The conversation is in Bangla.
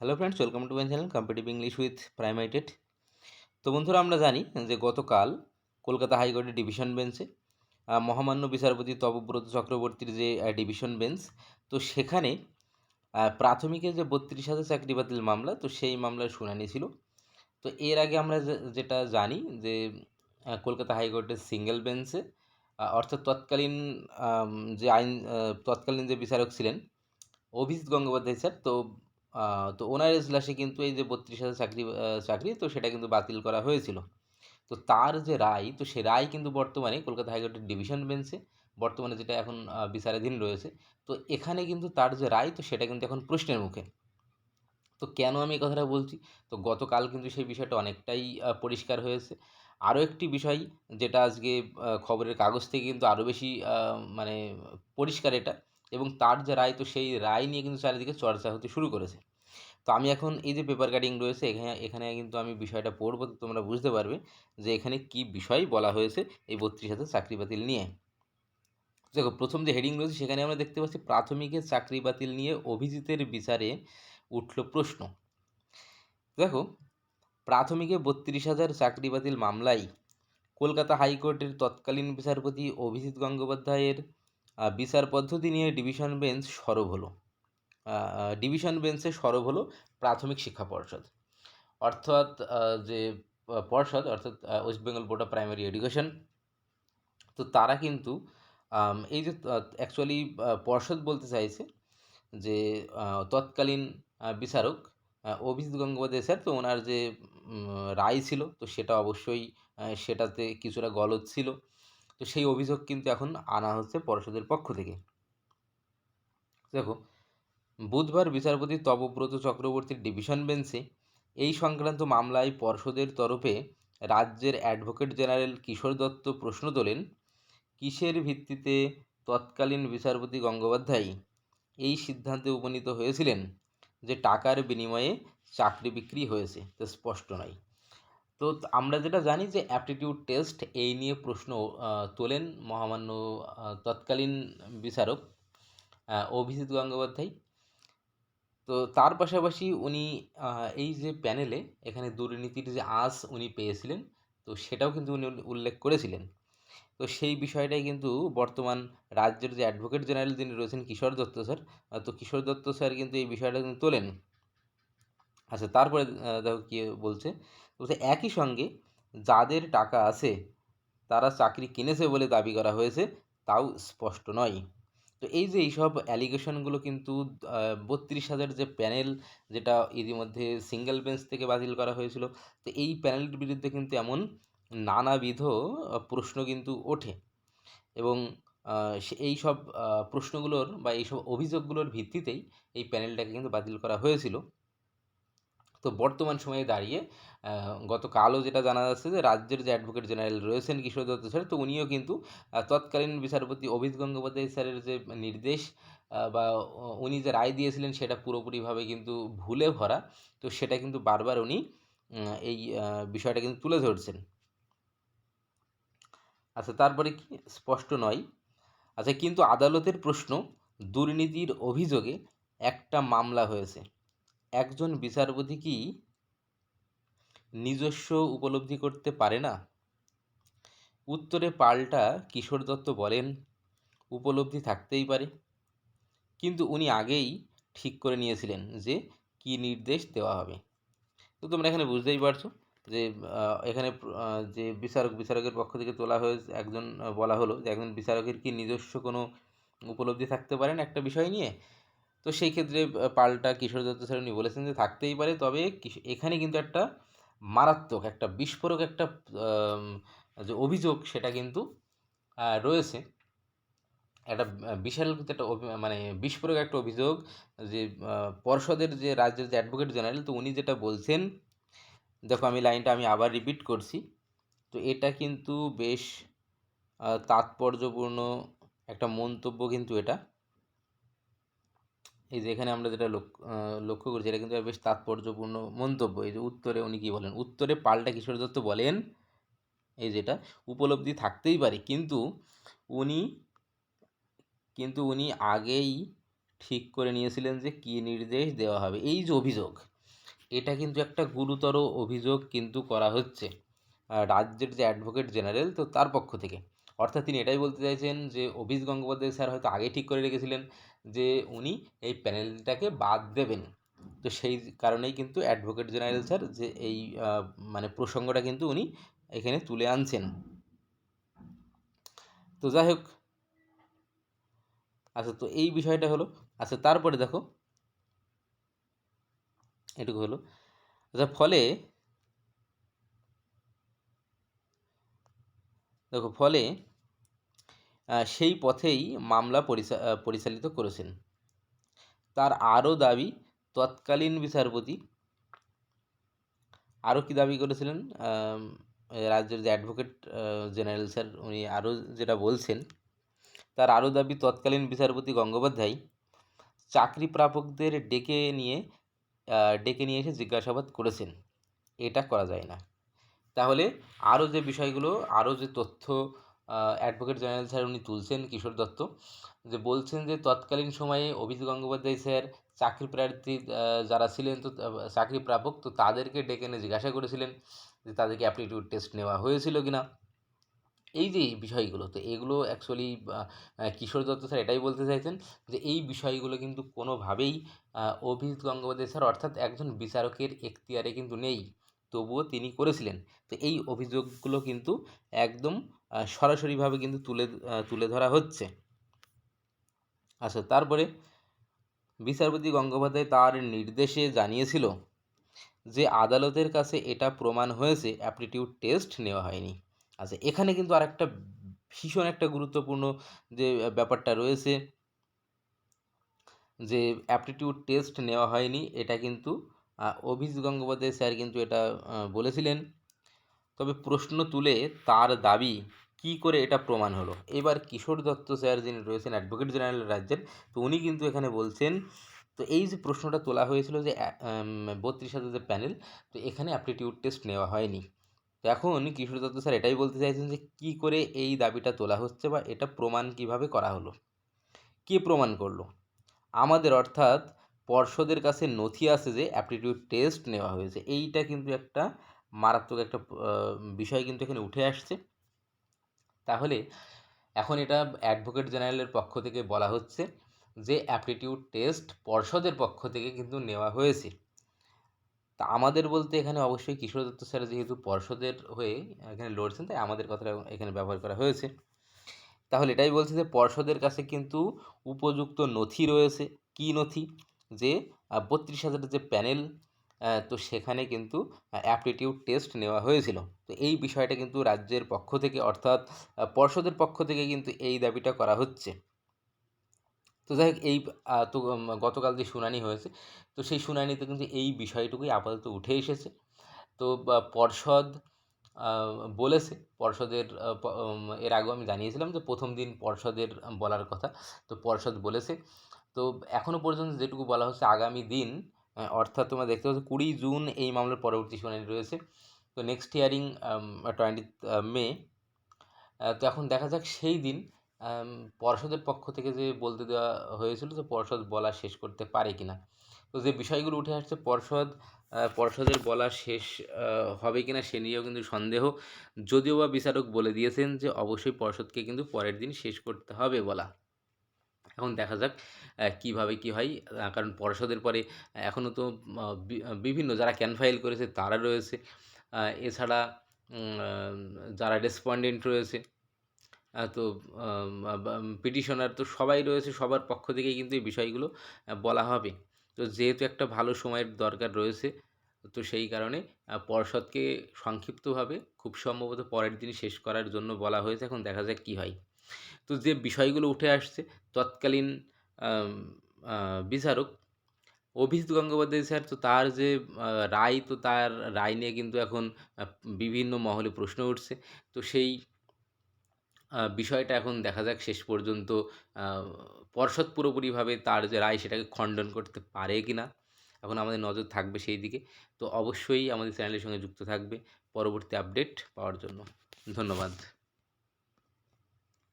Hello friends welcome to my channel competitive English with প্রাইমাইটেড তো বন্ধুরা আমরা জানি যে গতকাল কলকাতা হাইকোর্টের ডিভিশন বেঞ্চে মহামান্য বিচারপতি তপব্রত চক্রবর্তীর যে ডিভিশন বেঞ্চ তো সেখানে আহ, প্রাথমিকের যে বত্রিশ হাজার চাকরি বাতিল মামলা তো সেই মামলার শুনানি ছিল। তো এর আগে আমরা যেটা জানি যে কলকাতা হাইকোর্টের সিঙ্গেল বেঞ্চে অর্থাৎ তৎকালীন যে আইন তৎকালীন যে বিচারক ছিলেন অভিজিৎ গঙ্গোপাধ্যায় স্যার তো তো ওনার এজলাসে কিন্তু এই যে বত্রিশ হাজার চাকরি চাকরি, তো সেটা কিন্তু বাতিল করা হয়েছিল। তো তার যে রায়, তো সে রায় কিন্তু বর্তমানে কলকাতা হাইকোর্টের ডিভিশন বেঞ্চে, বর্তমানে যেটা এখন বিচারাধীন রয়েছে, তো এখানে কিন্তু তার যে রায়, তো সেটা কিন্তু এখন প্রশ্নের মুখে। তো কেন আমি এই কথাটা বলছি? তো গতকাল কিন্তু সেই বিষয়টা অনেকটাই পরিষ্কার হয়েছে। আরও একটি বিষয়, যেটা আজকে খবরের কাগজ থেকে কিন্তু আরও বেশি মানে পরিষ্কার এটা এবং তার যে রায়, তো সেই রায় নিয়ে কিন্তু চারিদিকে চর্চা হতে শুরু করেছে। তো আমি এখন এই যে পেপার কাটিং রয়েছে এখানে এখানে কিন্তু আমি বিষয়টা পড়ব, তো তোমরা বুঝতে পারবে যে এখানে কি বিষয় বলা হয়েছে এই বত্রিশ হাজার চাকরি বাতিল নিয়ে। দেখো, প্রথম যে হেডিং রয়েছে, সেখানে আমরা দেখতে পাচ্ছি প্রাথমিকের চাকরি বাতিল নিয়ে অভিজিতের বিচারে উঠল প্রশ্ন। দেখো, প্রাথমিকে বত্রিশ হাজার চাকরি বাতিল মামলায় কলকাতা হাইকোর্টের তৎকালীন বিচারপতি অভিজিৎ গঙ্গোপাধ্যায়ের বিচার পদ্ধতি নিয়ে ডিভিশন বেঞ্চ সরব হলো। ডিভিশন বেঞ্চে সরব হলো প্রাথমিক শিক্ষা পর্ষদ। অর্থাৎ যে পর্ষদ, অর্থাৎ West Bengal board of primary education তো তারা কিন্তু এই যে অ্যাকচুয়ালি পর্ষদ বলতে চাইছে যে তৎকালীন বিচারক অভিজিৎ গঙ্গোপাধ্যায় স্যার, তো ওনার যে রায় ছিল, তো সেটা অবশ্যই সেটাতে কিছুটা গলদ ছিল। তো সেই অভিযোগ কিন্তু এখন আনা হচ্ছে পর্ষদের পক্ষ থেকে। দেখো, বুধবার বিচারপতি তপব্রত চক্রবর্তীর ডিভিশন বেঞ্চে এই সংক্রান্ত মামলায় পর্ষদের তরফে রাজ্যের অ্যাডভোকেট জেনারেল কিশোর দত্ত প্রশ্ন তোলেন, কিসের ভিত্তিতে তৎকালীন বিচারপতি গঙ্গোপাধ্যায় এই সিদ্ধান্তে উপনীত হয়েছিলেন যে টাকার বিনিময়ে চাকরি বিক্রি হয়েছে? তা স্পষ্ট নয়। তো আমরা যেটা জানি যে অ্যাপটিটিউড টেস্ট এই নিয়ে প্রশ্ন তোলেন মহামান্য তৎকালীন বিচারক অভিজিৎ গঙ্গোপাধ্যায়। তো তার পাশাপাশি উনি এই যে প্যানেলে এখানে দুর্নীতির যে আঁচ উনি পেয়েছিলেন, তো সেটাও কিন্তু উনি উল্লেখ করেছিলেন। তো সেই বিষয়টাই কিন্তু বর্তমান রাজ্যের যে অ্যাডভোকেট জেনারেল যিনি রয়েছেন কিশোর দত্ত স্যার তো কিশোর দত্ত স্যার কিন্তু এই বিষয়টা কিন্তু তোলেন। আচ্ছা তারপরে দেখো কী বলছে? বলছে, একই সঙ্গে যাদের টাকা আছে, তারা চাকরি কিনেছে বলে দাবি করা হয়েছে, তাও স্পষ্ট নয়। তো এই যে এইসব অ্যালিগেশনগুলো কিন্তু বত্রিশ হাজার যে প্যানেল যেটা ইতিমধ্যে সিঙ্গেল বেঞ্চ থেকে বাতিল করা হয়েছিল, তো এই প্যানেলের বিরুদ্ধে কিন্তু এমন নানাবিধ প্রশ্ন কিন্তু ওঠে। এবং এই সব প্রশ্নগুলোর বা এইসব অভিযোগগুলোর ভিত্তিতেই এই প্যানেলটাকে কিন্তু বাতিল করা হয়েছিল। তো বর্তমান সময়ে দাঁড়িয়ে গতকালও যেটা জানা যাচ্ছে যে রাজ্যের যে অ্যাডভোকেট জেনারেল রয়েছেন কিশোর দত্ত স্যার, তো উনিও কিন্তু তৎকালীন বিচারপতি অভিজিৎ গঙ্গোপাধ্যায় স্যারের যে নির্দেশ বা উনি যে রায় দিয়েছিলেন সেটা পুরোপুরিভাবে কিন্তু ভুলে ভরা, তো সেটা কিন্তু বারবার উনি এই বিষয়টা কিন্তু তুলে ধরছেন। আচ্ছা তারপরে কি? স্পষ্ট নয়। আচ্ছা কিন্তু আদালতের প্রশ্ন, দুর্নীতির অভিযোগে একটা মামলা হয়েছে। একজন বিচারপতি কি নিজস্ব উপলব্ধি করতে পারে না? উত্তরে পাল্টা কিশোর দত্ত বলেন, উপলব্ধি থাকতেই পারে। কিন্তু উনি আগেই ঠিক করে নিয়েছিলেন যে কী নির্দেশ দেওয়া হবে। তো তোমরা এখানে বুঝতেই পারছ যে এখানে যে বিচারক, বিচারকের পক্ষ থেকে তোলা হয়েছে, একজন, বলা হলো যে একজন বিচারকের কি নিজস্ব কোনো উপলব্ধি থাকতে পারেন একটা বিষয় নিয়ে? তো সেই ক্ষেত্রে পাল্টা কিশোর দত্ত স্যার উনি বলেছেন যে থাকতেই পারে, তবে এখানে কিন্তু একটা মারাত্মক, একটা বিস্ফোরক একটা যে অভিযোগ সেটা কিন্তু রয়েছে। একটা বিশাল একটা মানে বিস্ফোরক একটা অভিযোগ যে পর্ষদের যে রাজ্যের যে অ্যাডভোকেট জেনারেল তো উনি যেটা বলছেন, দেখো আমি লাইনটা আমি আবার রিপিট করছি, তো এটা কিন্তু বেশ তাৎপর্যপূর্ণ একটা মন্তব্য কিন্তু এটা। এই যে এখানে আমরা যেটা লক্ষ্য করছি, এটা কিন্তু বেশ তাৎপর্যপূর্ণ মন্তব্য। এই যে উত্তরে উনি কী বলেন? উত্তরে পাল্টা কিশোর দত্ত বলেন, এই যেটা উপলব্ধি থাকতেই পারে। কিন্তু উনি কিন্তু উনি আগেই ঠিক করে নিয়েছিলেন যে কী নির্দেশ দেওয়া হবে। এই যে অভিযোগ, এটা কিন্তু একটা গুরুতর অভিযোগ কিন্তু করা হচ্ছে রাজ্যের যে অ্যাডভোকেট জেনারেল তো তার পক্ষ থেকে। অর্থাৎ তিনি এটাই বলতে চাইছেন যে অভিজ গঙ্গোপাধ্যায় স্যার হয়তো আগে ঠিক করে রেখেছিলেন যে উনি এই প্যানেলটাকে বাদ দেবেন। তো সেই কারণেই কিন্তু অ্যাডভোকেট জেনারেল স্যার যে এই মানে প্রসঙ্গটা কিন্তু উনি এখানে তুলে আনছেন। তো যাই হোক। আচ্ছা তো এই বিষয়টা হলো। আচ্ছা তারপরে দেখো। এটুকু হলো। আচ্ছা ফলে দেখো, ফলে সেই পথেই মামলা পরিচা- পরিচালিত করেছেন। তার আরও দাবি, তৎকালীন বিচারপতি আরও কি দাবি করেছিলেন? রাজ্যের যে অ্যাডভোকেট জেনারেল স্যার উনি আরও যেটা বলছেন, তার আরও দাবি, তৎকালীন বিচারপতি গঙ্গোপাধ্যায় চাকরি প্রাপকদের ডেকে নিয়ে ডেকে নিয়ে এসে জিজ্ঞাসাবাদ করেছেন। এটা করা যায় না। তাহলে আরও যে বিষয়গুলো, আরও যে তথ্য অ্যাডভোকেট জেনারেল স্যার উনি তুলছেন কিশোর দত্ত, যে বলছেন যে তৎকালীন সময়ে অভিজিৎ গঙ্গোপাধ্যায় স্যার চাকরি প্রার্থী যারা ছিলেন তো চাকরি প্রাপক, তো তাদেরকে ডেকে এনে জিজ্ঞাসা করেছিলেন যে তাদেরকে অ্যাপটিটিউড টেস্ট নেওয়া হয়েছিল কি না এই যে বিষয়গুলো, তো এগুলো অ্যাকচুয়ালি কিশোর দত্ত স্যার এটাই বলতে চাইছেন যে এই বিষয়গুলো কিন্তু কোনোভাবেই অভিজিৎ গঙ্গোপাধ্যায় স্যার অর্থাৎ একজন বিচারকের এখতিয়ারে কিন্তু নেই, তবুও তিনি করেছিলেন। তো এই অভিযোগগুলো কিন্তু একদম সরাসরিভাবে কিন্তু তুলে তুলে ধরা হচ্ছে। আচ্ছা তারপরে বিচারপতি গঙ্গোপাধ্যায় তার নির্দেশে জানিয়েছিল যে আদালতের কাছে এটা প্রমাণ হয়েছে অ্যাপটিটিউড টেস্ট নেওয়া হয়নি। আচ্ছা এখানে কিন্তু আরেকটা ভীষণ একটা গুরুত্বপূর্ণ যে ব্যাপারটা রয়েছে যে অ্যাপটিটিউড টেস্ট নেওয়া হয়নি, এটা কিন্তু অভিজিৎ গঙ্গোপাধ্যায় স্যার কিন্তু এটা বলেছিলেন। তবে প্রশ্ন তুলে তার দাবি কি করে এটা প্রমাণ হলো? এবার কিশোর দত্ত স্যার যিনি রয়েছেন অ্যাডভোকেট জেনারেল রাজ্যের, তো উনি কিন্তু এখানে বলছেন, তো এই যে প্রশ্নটা তোলা হয়েছিল যে বত্রিশ হাজার যে প্যানেল তো এখানে অ্যাপটিটিউড টেস্ট নেওয়া হয়নি। তো এখন কিশোর দত্ত স্যার এটাই বলতে চাইছেন যে, কী করে এই দাবিটা তোলা হচ্ছে বা এটা প্রমাণ কীভাবে করা হলো? কে প্রমাণ করল? আমাদের অর্থাৎ পর্ষদের কাছে নথি আছে যে অ্যাপটিটিউড টেস্ট নেওয়া হয়েছে। এইটা কিন্তু একটা মারাত্মক একটা বিষয় কিন্তু এখানে উঠে আসছে। তাহলে এখন এটা অ্যাডভোকেট জেনারেলের পক্ষ থেকে বলা হচ্ছে যে অ্যাপটিটিউড টেস্ট পর্ষদের পক্ষ থেকে কিন্তু নেওয়া হয়েছে। তা আমাদের বলতে এখানে অবশ্যই কিশোর দত্ত স্যার যেহেতু পর্ষদের হয়ে এখানে লড়ছেন, তাই আমাদের কথাটা এখানে ব্যবহার করা হয়েছে। তাহলে এটাই বলছে যে, পর্ষদের কাছে কিন্তু উপযুক্ত নথি রয়েছে। কী নথি? যে বত্রিশ হাজারের যে প্যানেল তো সেখানে কিন্তু অ্যাপটিটিউড টেস্ট নেওয়া হয়েছিল। তো এই বিষয়টা কিন্তু রাজ্যের পক্ষ থেকে অর্থাৎ পর্ষদের পক্ষ থেকে কিন্তু এই দাবিটা করা হচ্ছে। তো যাই হোক, এই তো গতকাল যে শুনানি হয়েছে, তো সেই শুনানিতে কিন্তু এই বিষয়টুকুই আপাতত উঠে এসেছে। তো পর্ষদ বলেছে, পর্ষদের এর আগেও আমি জানিয়েছিলাম যে প্রথম দিন পর্ষদের বলার কথা। তো পর্ষদ বলেছে, তো এখনও পর্যন্ত যেটুকু বলা হচ্ছে আগামী দিন অর্থাৎ তোমরা দেখতে পাচ্ছ কুড়ি জুন এই মামলার পরবর্তী শুনানি রয়েছে। তো নেক্সট হিয়ারিং টোয়েন্টি মে তো এখন দেখা যাক সেই দিন পর্ষদের পক্ষ থেকে যে বলতে দেওয়া হয়েছিল যে পর্ষদ বলা শেষ করতে পারে কিনা। তো যে বিষয়গুলো উঠে আসছে, পর্ষদ পর্ষদের বলা শেষ হবে কিনা সে নিয়েও কিন্তু সন্দেহ। যদিও বা বিচারক বলে দিয়েছেন যে অবশ্যই পর্ষদকে কিন্তু পরের দিন শেষ করতে হবে বলা। এখন দেখা যাক কীভাবে কি হয়। কারণ পর্ষদের পরে এখনও তো বিভিন্ন যারা ক্যান ফাইল করেছে তারা রয়েছে। এছাড়া যারা রেসপন্ডেন্ট রয়েছে তো পিটিশনার তো সবাই রয়েছে, সবার পক্ষ থেকেই কিন্তু এই বিষয়গুলো বলা হবে। তো যেহেতু একটা ভালো সময়ের দরকার রয়েছে, তো সেই কারণে পর্ষদকে সংক্ষিপ্তভাবে, খুব সম্ভবত পরের দিন শেষ করার জন্য বলা হয়েছে। এখন দেখা যাক কী হয়। তো যে বিষয়গুলো উঠে আসছে, তৎকালীন বিচারক অভিজিৎ গঙ্গোপাধ্যায় স্যার, তো তার যে রায়, তো তার রায় নিয়ে কিন্তু এখন বিভিন্ন মহলে প্রশ্ন উঠছে। তো সেই বিষয়টা এখন দেখা যাক শেষ পর্যন্ত পর্ষদ পুরোপুরিভাবে তার যে রায় সেটাকে খণ্ডন করতে পারে কি না এখন আমাদের নজর থাকবে সেই দিকে। তো অবশ্যই আমাদের চ্যানেলের সঙ্গে যুক্ত থাকবে। পরবর্তী আপডেট পাওয়ার জন্য। ধন্যবাদ।